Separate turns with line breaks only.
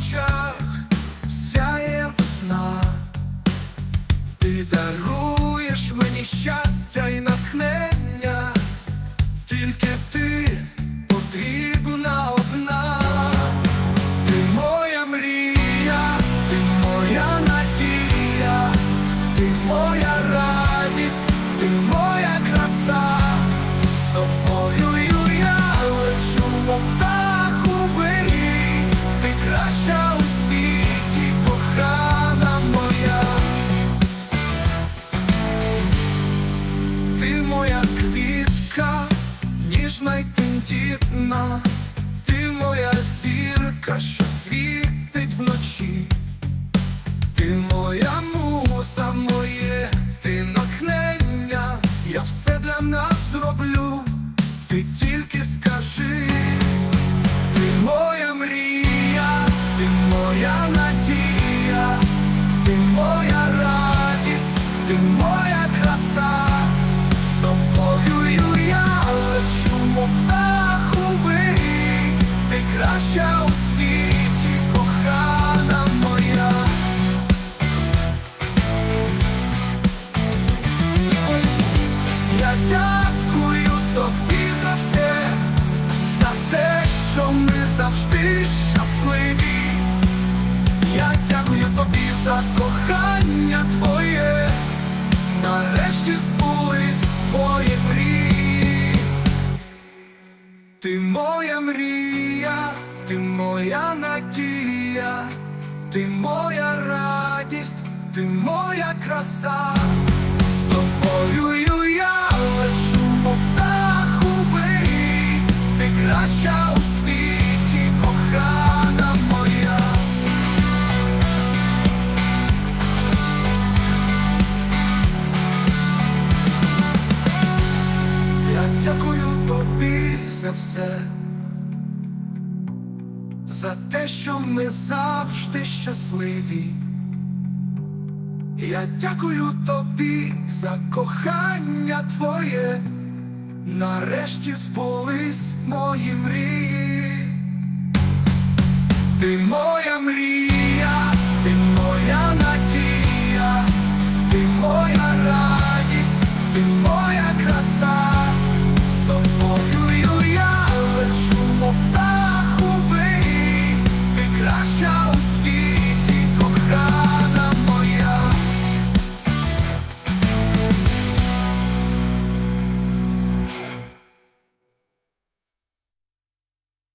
очах сяє сна, ты даруешь мне щастя и натхнешь. Ти моя квітка, ніжна й тендітна, ти моя. Дякую тобі за все, за те, що ми завжди щасливі. Я дякую тобі за кохання твоє, нарешті збулись мої мрії. Ти моя мрія, ти моя надія, ти моя радість, ти моя краса. З тобою за все, за те, що ми завжди щасливі. Я дякую тобі за кохання твоє, нарешті збулись мої мрії. Ти моя мрія.